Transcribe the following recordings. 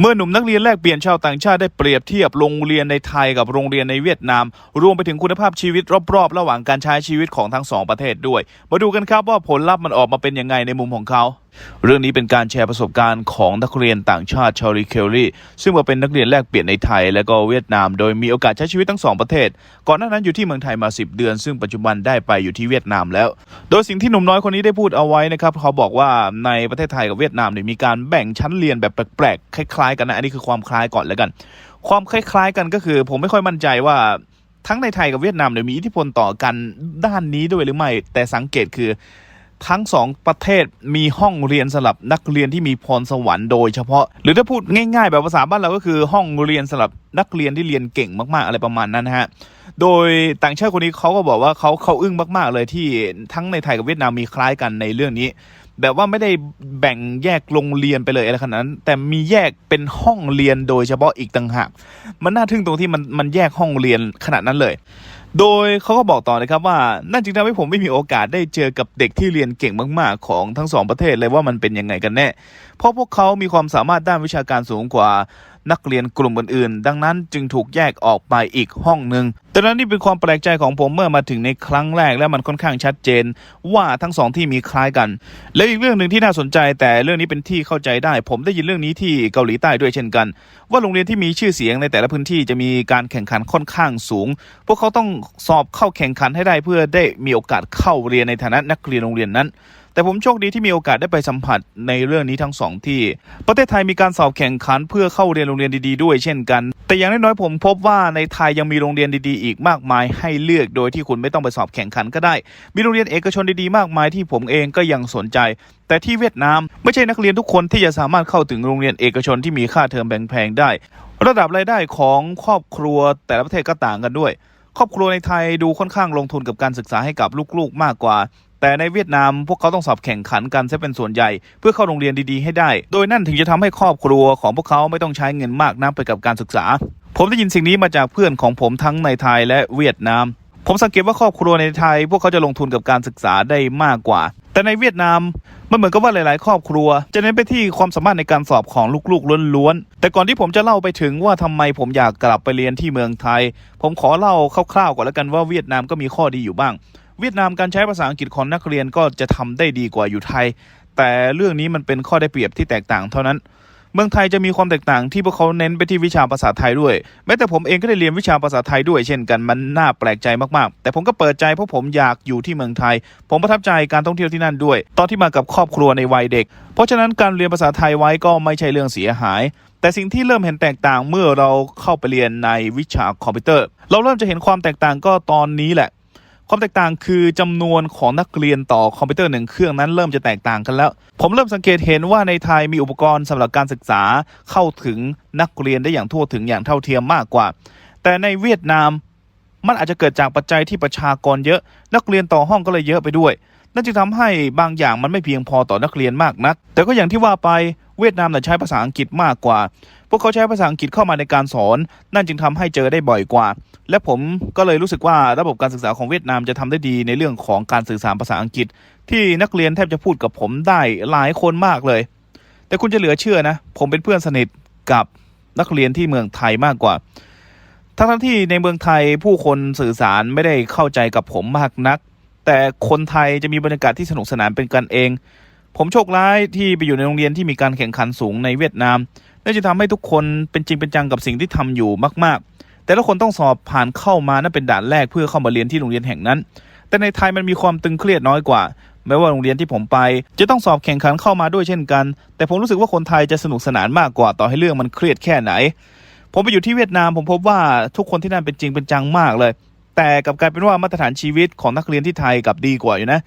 เมื่อหนุ่มนักเรียนแลกเปลี่ยนชาวต่างชาติได้เปรียบเทียบโรงเรียนในไทยกับโรงเรียนในเวียดนาม รวมไปถึงคุณภาพชีวิตรอบๆ ระหว่างการใช้ชีวิตของทั้งสองประเทศด้วย มาดูกันครับว่าผลลัพธ์มันออกมาเป็นยังไงในมุมของเขาเรื่องนี้เป็นการแชร์ประสบการณ์ของนักเรียนต่างชาติชาวริเคลลี่ซึ่งมาเป็นนักเรียนแลกเปลี่ยนในไทย และก็เวียดนาม โดยมีโอกาสใช้ชีวิตทั้งสองประเทศ ก่อนหน้านั้นอยู่ที่เมืองไทยมา 10 เดือน ซึ่งปัจจุบันได้ไปอยู่ที่เวียดนามแล้ว โดยสิ่งที่หนุ่มน้อยคนนี้ได้พูดเอาไว้นะครับเขาบอกว่าในประเทศไทยกับเวียดนามเนี่ยมีการแบ่งชั้นเรียนแบบแปลกๆคล้ายๆ กันนะอันนี้คือความคล้ายก่อนแล้วกัน ความคล้ายๆกันก็คือ ผมไม่ค่อยมั่นใจว่าทั้งในไทยกับเวียดนามเนี่ยมีอิทธิพลต่อกันด้านนี้ด้วยหรือไม่ แต่สังเกตคือ ทั้งสองประเทศมีห้องเรียนสำหรับนักเรียนที่มีพรสวรรค์โดยเฉพาะ หรือถ้าพูดง่ายๆ แบบภาษาบ้านเราก็คือห้องเรียนสำหรับนักเรียนที่เรียนเก่งมากๆ อะไรประมาณนั้นนะฮะ โดยต่างชาติคนนี้เขาก็บอกว่าเขาเขาอึ้งมากๆเลยที่ทั้งในไทยกับเวียดนามมีคล้ายกันในเรื่องนี้ แบบว่าไม่ได้แบ่งแยกโรงเรียนไปเลยอะไรขนาดนั้น แต่มีแยกเป็นห้องเรียนโดยเฉพาะอีกต่างหาก มันน่าทึ่งตรงที่มันมันแยกห้องเรียนขนาดนั้นเลย โดยเขาก็บอกต่อนะครับว่านั่นจึงทำให้ผมไม่มีโอกาสได้เจอกับเด็กที่เรียนเก่งมาก ๆ ของทั้งสองประเทศเลยว่ามันเป็นยังไงกันแน่ เพราะพวกเขามีความสามารถด้านวิชาการสูงกว่านักเรียนกลุ่มอื่น ๆ ดังนั้นจึงถูกแยกออกไปอีกห้องหนึ่ง แต่นั้นนี่เป็นความแปลกใจของผมเมื่อมาถึงในครั้งแรกและมันค่อนข้างชัดเจน ว่าทั้งสองที่มีคล้ายกัน และอีกเรื่องหนึ่งที่น่าสนใจแต่เรื่องนี้เป็นที่เข้าใจได้ ผมได้ยินเรื่องนี้ที่เกาหลีใต้ด้วยเช่นกัน ว่าโรงเรียนที่มีชื่อเสียงในแต่ละพื้นที่จะมีการแข่งขันค่อนข้างสูง พวกเขาต้องสอบเข้าแข่งขันให้ได้เพื่อได้มีโอกาสเข้าเรียนในฐานะนักเรียนโรงเรียนนั้น แต่ผมโชคดีที่มีโอกาสได้ไปสัมผัสในเรื่องนี้ทั้งสองที่ ประเทศไทยมีการสอบแข่งขันเพื่อเข้าเรียนโรงเรียนดีๆด้วยเช่นกัน แต่อย่างน้อยๆผมพบว่าในไทยยังมีโรงเรียนดีๆ อีกมากมายให้เลือกโดยที่คุณไม่ต้องไปสอบแข่งขันก็ได้ มีโรงเรียนเอกชนดีๆมากมายที่ผมเองก็ยังสนใจ แต่ที่เวียดนามไม่ใช่นักเรียนทุกคนที่จะสามารถเข้าถึงโรงเรียนเอกชนที่มีค่าเทอมแพงๆได้ ระดับรายได้ของครอบครัวแต่ละประเทศก็ต่างกันด้วย ครอบครัวในไทยดูค่อนข้างลงทุนกับการศึกษาให้กับลูกๆมากกว่า แต่ในเวียดนามพวกเขาต้องสอบแข่งขันกันซะเป็นส่วนใหญ่ เพื่อเข้าโรงเรียนดีๆให้ได้ โดยนั่นถึงจะทำให้ครอบครัวของพวกเขาไม่ต้องใช้เงินมากนักไปกับการศึกษา ผมได้ยินสิ่งนี้มาจากเพื่อนของผมทั้งในไทยและเวียดนาม ผมสังเกตว่าครอบครัวในไทย พวกเขาจะลงทุนกับการศึกษาได้มากกว่า แต่ในเวียดนามมันเหมือนกับว่าหลาย ๆ ครอบครัว จะเน้นไปที่ความสามารถในการสอบของลูก ๆ ล้วน ๆ แต่ก่อนที่ผมจะเล่าไปถึงว่าทำไมผมอยากกลับไปเรียนที่เมืองไทย ผมขอเล่าคร่าว ๆ ก่อนแล้วกันว่าเวียดนามก็มีข้อดีอยู่บ้าง เวียดนามการใช้ภาษาอังกฤษของนักเรียนก็จะทำได้ดีกว่าอยู่ไทย แต่เรื่องนี้มันเป็นข้อได้เปรียบที่แตกต่างเท่านั้น เมืองไทยจะมีความแตกต่างที่พวกเขาเน้นไปที่วิชาภาษาไทยด้วย แม้แต่ผมเองก็ได้เรียนวิชาภาษาไทยด้วยเช่นกันมันน่าแปลกใจมากๆ แต่ผมก็เปิดใจเพราะผมอยากอยู่ที่เมืองไทย ผมประทับใจการท่องเที่ยวที่นั่นด้วย ตอนที่มากับครอบครัวในวัยเด็ก เพราะฉะนั้นการเรียนภาษาไทยไว้ก็ไม่ใช่เรื่องเสียหายแต่สิ่งที่เริ่มเห็นแตกต่างเมื่อเราเข้าไปเรียนในวิชาคอมพิวเตอร์ เราเริ่มจะเห็นความแตกต่างก็ตอนนี้แหละ ความแตกต่างคือจำนวนของนักเรียนต่อคอมพิวเตอร์หนึ่งเครื่องนั้นเริ่มจะแตกต่างกันแล้ว ผมเริ่มสังเกตเห็นว่าในไทยมีอุปกรณ์สำหรับการศึกษาเข้าถึงนักเรียนได้อย่างทั่วถึงอย่างเท่าเทียมมากกว่า แต่ในเวียดนามมันอาจจะเกิดจากปัจจัยที่ประชากรเยอะ นักเรียนต่อห้องก็เลยเยอะไปด้วยนั่นจึงทำให้บางอย่างมันไม่เพียงพอต่อนักเรียนมากนัก แต่ก็อย่างที่ว่าไป เวียดนามน่ใช้ภาษาอังกฤษมากกว่า พวกเขาใช้ภาษาอังกฤษเข้ามาในการสอน นั่นจึงทำให้เจอได้บ่อยกว่า และผมก็เลยรู้สึกว่าระบบการศึกษาของเวียดนามจะทำได้ดีในเรื่องของการสื่อสารภาษาอังกฤษ ที่นักเรียนแทบจะพูดกับผมได้หลายคนมากเลย แต่คุณจะเหลือเชื่อนะ ผมเป็นเพื่อนสนิทกับนักเรียนที่เมืองไทยมากกว่าทั้งที่ในเมืองไทยผู้คนสื่อสารไม่ได้เข้าใจกับผมมากนัก แต่คนไทยจะมีบรรยากาศที่สนุกสนานเป็นกันเอง ผมโชคร้ายที่ไปอยู่ในโรงเรียนที่มีการแข่งขันสูงในเวียดนามนั่นจะทำให้ทุกคนเป็นจริงเป็นจังกับสิ่งที่ทำอยู่มาก ๆ แต่ละคนต้องสอบผ่านเข้ามานั่นเป็นด่านแรกเพื่อเข้ามาเรียนที่โรงเรียนแห่งนั้น แต่ในไทยมันมีความตึงเครียดน้อยกว่าแม้ว่าโรงเรียนที่ผมไป จะต้องสอบแข่งขันเข้ามาด้วยเช่นกัน แต่ผมรู้สึกว่าคนไทยจะสนุกสนานมากกว่าต่อให้เรื่องมันเครียดแค่ไหน ผมไปอยู่ที่เวียดนามผมพบว่าทุกคนที่นั่นเป็นจริงเป็นจังมากเลย แต่กับกลายเป็นว่ามาตรฐานชีวิตของนักเรียนที่ไทยกับดีกว่าอยู่นะ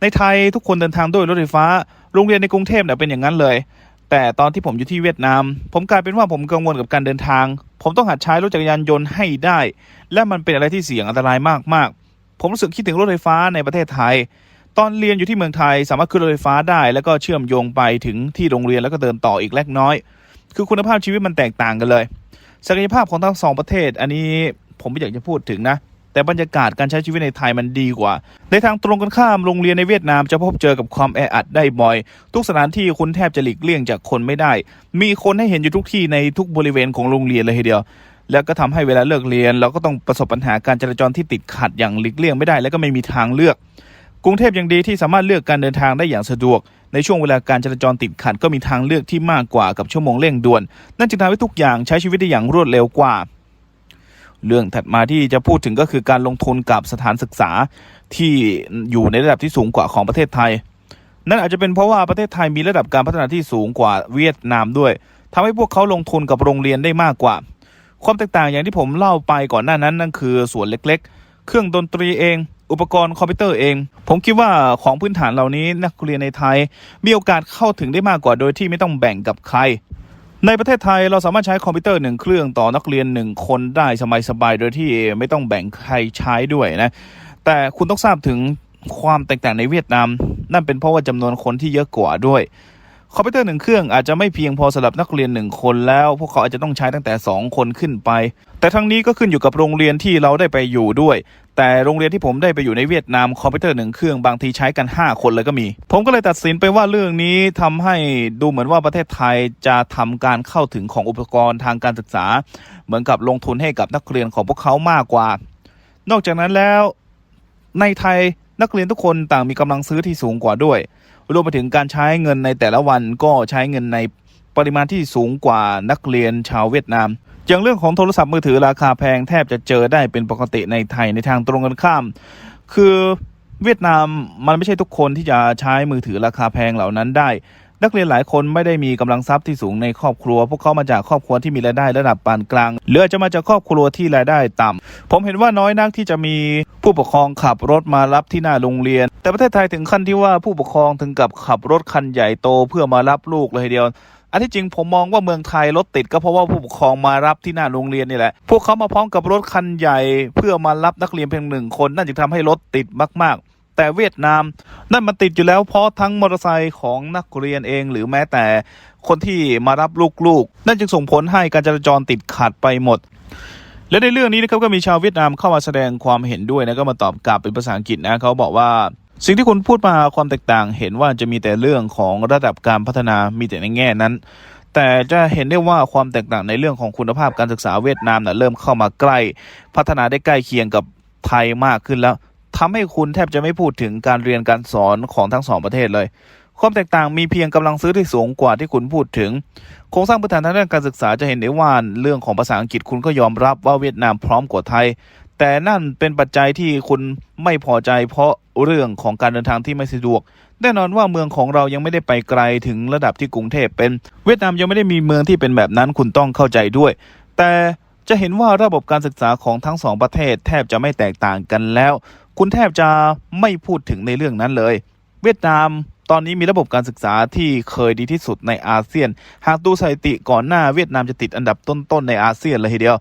ในไทยทุกคนเดินทางด้วยรถไฟฟ้า โรงเรียนในกรุงเทพเนี่ยเป็นอย่างนั้นเลย แต่ตอนที่ผมอยู่ที่เวียดนาม ผมกลายเป็นว่าผมกังวลกับการเดินทาง ผมต้องหัดใช้รถจักรยานยนต์ให้ได้ และมันเป็นอะไรที่เสี่ยงอันตรายมากๆ ผมรู้สึกคิดถึงรถไฟฟ้าในประเทศไทย ตอนเรียนอยู่ที่เมืองไทยสามารถขึ้นรถไฟฟ้าได้ แล้วก็เชื่อมโยงไปถึงที่โรงเรียนแล้วก็เดินต่ออีกเล็กน้อย คือคุณภาพชีวิตมันแตกต่างกันเลย ศักยภาพของทั้งสองประเทศ อันนี้ผมไม่อยากจะพูดถึงนะ แต่บรรยากาศการใช้ชีวิตในไทยมันดีกว่า ในทางตรงกันข้ามโรงเรียนในเวียดนามจะพบเจอกับความแออัดได้บ่อย ทุกสถานที่คุณแทบจะหลีกเลี่ยงจากคนไม่ได้ มีคนให้เห็นอยู่ทุกที่ในทุกบริเวณของโรงเรียนเลยทีเดียว แล้วก็ทำให้เวลาเลิกเรียน เราก็ต้องประสบปัญหาการจราจรที่ติดขัดอย่างหลีกเลี่ยงไม่ได้ และก็ไม่มีทางเลือก กรุงเทพยังดีที่สามารถเลือกการเดินทางได้อย่างสะดวกในช่วงเวลาการจราจรติดขัดก็มีทางเลือกที่มากกว่ากับชั่วโมงเร่งด่วน นั่นจึงทำให้ทุกอย่างใช้ชีวิตได้อย่างรวดเร็วกว่า เรื่องถัดมาที่จะพูดถึงก็คือการลงทุนกับสถานศึกษาที่อยู่ในระดับที่สูงกว่าของประเทศไทย นั่นอาจจะเป็นเพราะว่าประเทศไทยมีระดับการพัฒนาที่สูงกว่าเวียดนามด้วยทำให้พวกเขาลงทุนกับโรงเรียนได้มากกว่า ความแตกต่างอย่างที่ผมเล่าไปก่อนหน้านั้นนั่นคือส่วนเล็กๆ เครื่องดนตรีเอง อุปกรณ์คอมพิวเตอร์เอง ผมคิดว่าของพื้นฐานเหล่านี้นักเรียนในไทย มีโอกาสเข้าถึงได้มากกว่าโดยที่ไม่ต้องแบ่งกับใคร ในประเทศไทยเราสามารถใช้คอมพิวเตอร์หนึ่งเครื่องต่อนักเรียนหนึ่งคนได้สบายๆโดยที่ไม่ต้องแบ่งใครใช้ด้วยนะ แต่คุณต้องทราบถึงความแตกต่างในเวียดนาม นั่นเป็นเพราะว่าจำนวนคนที่เยอะกว่าด้วย คอมพิวเตอร์หนึ่งเครื่องอาจจะไม่เพียงพอสำหรับนักเรียนหนึ่งคนแล้ว พวกเขาอาจจะต้องใช้ตั้งแต่ 2 คนขึ้นไป แต่ทั้งนี้ก็ขึ้นอยู่กับโรงเรียนที่เราได้ไปอยู่ด้วย แต่โรงเรียนที่ผมได้ไปอยู่ในเวียดนามคอมพิวเตอร์หนึ่งเครื่องบางทีใช้กัน 5 คนเลยก็มี ผมก็เลยตัดสินไปว่าเรื่องนี้ทำให้ดูเหมือนว่าประเทศไทยจะทำการเข้าถึงของอุปกรณ์ทางการศึกษา เหมือนกับลงทุนให้กับนักเรียนของพวกเขามากกว่า นอกจากนั้นแล้วในไทยนักเรียนทุกคนต่างมีกำลังซื้อที่สูงกว่าด้วย รวมไปถึงการใช้เงินในแต่ละวันก็ใช้เงินใน ปริมาณที่สูงกว่านักเรียนชาวเวียดนาม อย่างเรื่องของโทรศัพท์มือถือราคาแพงแทบจะเจอได้เป็นปกติในไทยในทางตรงกันข้าม คือเวียดนามมันไม่ใช่ทุกคนที่จะใช้มือถือราคาแพงเหล่านั้นได้ นักเรียนหลายคนไม่ได้มีกำลังทรัพย์ที่สูงในครอบครัว พวกเขามาจากครอบครัวที่มีรายได้ระดับปานกลางหรืออาจจะมาจากครอบครัวที่รายได้ต่ำผมเห็นว่าน้อยนักที่จะมีผู้ปกครองขับรถมารับที่หน้าโรงเรียน แต่ประเทศไทยถึงขั้นที่ว่าผู้ปกครองถึงกับขับรถคันใหญ่โตเพื่อมารับลูกเลยทีเดียว อันที่จริงผมมองว่าเมืองไทยรถติดก็เพราะว่าผู้ปกครองมารับที่หน้าโรงเรียนนี่แหละ พวกเขามาพร้อมกับรถคันใหญ่ เพื่อมารับนักเรียนเพียงหนึ่งคนนั่นจึงทำให้รถติดมาก ๆ แต่เวียดนาม นั่นมันติดอยู่แล้วเพราะทั้งมอเตอร์ไซค์ของนักเรียนเอง หรือแม้แต่คนที่มารับลูกๆ นั่นจึงส่งผลให้การจราจรติดขัดไปหมดและในเรื่องนี้นะครับก็มีชาวเวียดนามเข้ามาแสดงความเห็นด้วยนะก็มาตอบกลับเป็นภาษาอังกฤษนะเขาบอกว่า สิ่งที่คุณพูดมาความแตกต่างเห็นว่าจะมีแต่เรื่องของระดับการพัฒนามีแต่ในแง่นั้น แต่จะเห็นได้ว่าความแตกต่างในเรื่องของคุณภาพการศึกษาเวียดนามน่ะเริ่มเข้ามาใกล้ พัฒนาได้ใกล้เคียงกับไทยมากขึ้นแล้วทำให้คุณแทบจะไม่พูดถึงการเรียนการสอนของทั้งสองประเทศเลย ความแตกต่างมีเพียงกำลังซื้อที่สูงกว่าที่คุณพูดถึง โครงสร้างพื้นฐานทางด้านการศึกษาจะเห็นได้ว่าเรื่องของภาษาอังกฤษคุณก็ยอมรับว่าเวียดนามพร้อมกว่าไทย แต่นั่นเป็นปัจจัยที่คุณไม่พอใจเพราะเรื่องของการเดินทางที่ไม่สะดวก แน่นอนว่าเมืองของเรายังไม่ได้ไปไกลถึงระดับที่กรุงเทพเป็น เวียดนามยังไม่ได้มีเมืองที่เป็นแบบนั้นคุณต้องเข้าใจด้วย แต่จะเห็นว่าระบบการศึกษาของทั้งสองประเทศแทบจะไม่แตกต่างกันแล้ว คุณแทบจะไม่พูดถึงในเรื่องนั้นเลย เวียดนามตอนนี้มีระบบการศึกษาที่เคยดีที่สุดในอาเซียน หากดูสถิติก่อนหน้าเวียดนามจะติดอันดับต้นๆในอาเซียนเลยทีเดียว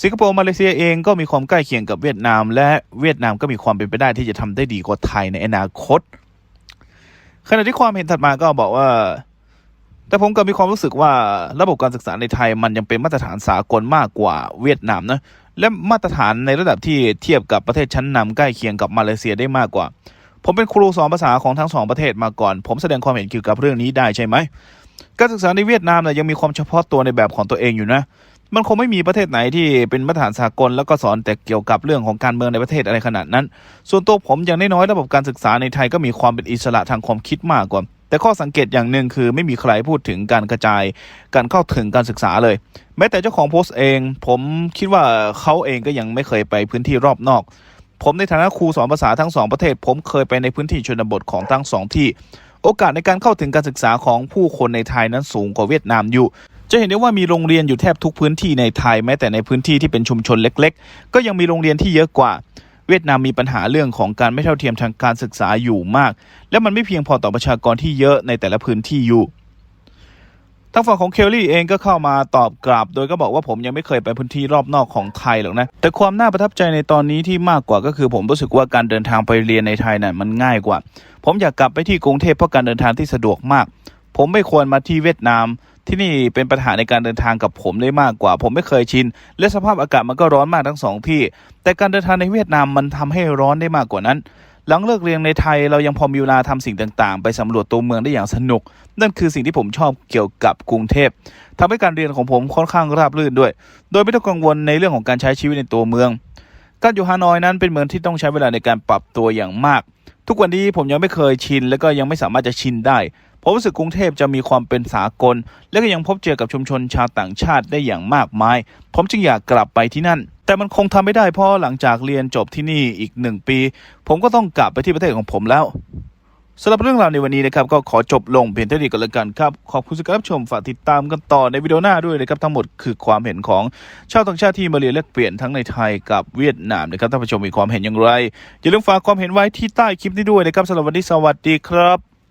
สิงคโปร์มาเลเซียเองก็มีความใกล้เคียงกับเวียดนาม และเวียดนามก็มีความเป็นไปได้ที่จะทำได้ดีกว่าไทยในอนาคต ขณะที่ความเห็นถัดมาก็บอกว่า แต่ผมก็มีความรู้สึกว่าระบบการศึกษาในไทยมันยังเป็นมาตรฐานสากลมากกว่าเวียดนามนะและมาตรฐานในระดับที่เทียบกับประเทศชั้นนำใกล้เคียงกับมาเลเซียได้มากกว่า ผมเป็นครูสอนภาษาของทั้งสองประเทศมาก่อน ผมแสดงความเห็นเกี่ยวกับเรื่องนี้ได้ใช่ไหมการศึกษาในเวียดนามเนี่ยยังมีความเฉพาะตัวในแบบของตัวเองอยู่นะ มันคงไม่มีประเทศไหนที่เป็นมาตรฐานสากลแล้วก็สอนแต่เกี่ยวกับเรื่องของการเมืองในประเทศอะไรขนาดนั้น ส่วนตัวผมอย่างน้อยๆระบบการศึกษาในไทยก็มีความเป็นอิสระทางความคิดมากกว่า แต่ข้อสังเกตอย่างหนึ่งคือไม่มีใครพูดถึงการกระจาย การเข้าถึงการศึกษาเลย แม้แต่เจ้าของโพสต์เอง ผมคิดว่าเขาเองก็ยังไม่เคยไปพื้นที่รอบนอกผมในฐานะครูสอนภาษาทั้งสองประเทศ ผมเคยไปในพื้นที่ชนบทของทั้งสองที่ โอกาสในการเข้าถึงการศึกษาของผู้คนในไทยนั้นสูงกว่าเวียดนามอยู่ จะเห็นได้ว่ามีโรงเรียนอยู่แทบทุกพื้นที่ในไทยแม้แต่ในพื้นที่ที่เป็นชุมชนเล็ก ๆ ก็ยังมีโรงเรียนที่เยอะกว่า เวียดนามมีปัญหาเรื่องของการไม่เท่าเทียมทางการศึกษาอยู่มาก และมันไม่เพียงพอต่อประชากรที่เยอะในแต่ละพื้นที่อยู่ทางฝั่งของเคลลี่เองก็เข้ามาตอบกลับ โดยก็บอกว่าผมยังไม่เคยไปพื้นที่รอบนอกของไทยหรอกนะ แต่ความน่าประทับใจในตอนนี้ที่มากกว่าก็คือผมรู้สึกว่าการเดินทางไปเรียนในไทยน่ะมันง่ายกว่า ผมอยากกลับไปที่กรุงเทพเพราะการเดินทางที่สะดวกมาก ผมไม่ควรมาที่เวียดนาม ที่นี่เป็นปัญหาในการเดินทางกับผมได้มากกว่า ผมไม่เคยชิน และสภาพอากาศมันก็ร้อนมากทั้งสองที่ แต่การเดินทางในเวียดนามมันทำให้ร้อนได้มากกว่านั้น หลังเลิกเรียนในไทยเรายังพอมีเวลาทำสิ่งต่างๆ ไปสำรวจตัวเมืองได้อย่างสนุก นั่นคือสิ่งที่ผมชอบเกี่ยวกับกรุงเทพทำให้การเรียนของผมค่อนข้างราบรื่นด้วย โดยไม่ต้องกังวลในเรื่องของการใช้ชีวิตในตัวเมือง การอยู่ฮานอยนั้นเป็นเมืองที่ต้องใช้เวลาในการปรับตัวอย่างมาก ทุกวันนี้ผมยังไม่เคยชิน และก็ยังไม่สามารถจะชินได้ ผมรู้สึกกรุงเทพจะมีความเป็นสากล และก็ยังพบเจอกับชุมชนชาวต่างชาติได้อย่างมากมาย ผมจึงอยากกลับไปที่นั่น แต่มันคงทำไม่ได้เพราะหลังจากเรียนจบที่นี่อีกหนึ่งปี ผมก็ต้องกลับไปที่ประเทศของผมแล้วสำหรับเรื่องราวในวันนี้นะครับก็ขอจบลงเพียงเท่านี้ก็แล้วกันครับขอบคุณสำหรับชมฝากติดตามกันต่อในวิดีโอหน้าด้วยนะครับทั้งหมดคือความเห็นของชาวต่างชาติที่มาเรียนแลกเปลี่ยนทั้งในไทยกับเวียดนามนะครับท่านผู้ชมมีความเห็นอย่างไรอย่าลืมฝากความเห็นไว้ที่ใต้คลิปนี้ด้วยนะครับสำหรับวันนี้สวัสดีครับ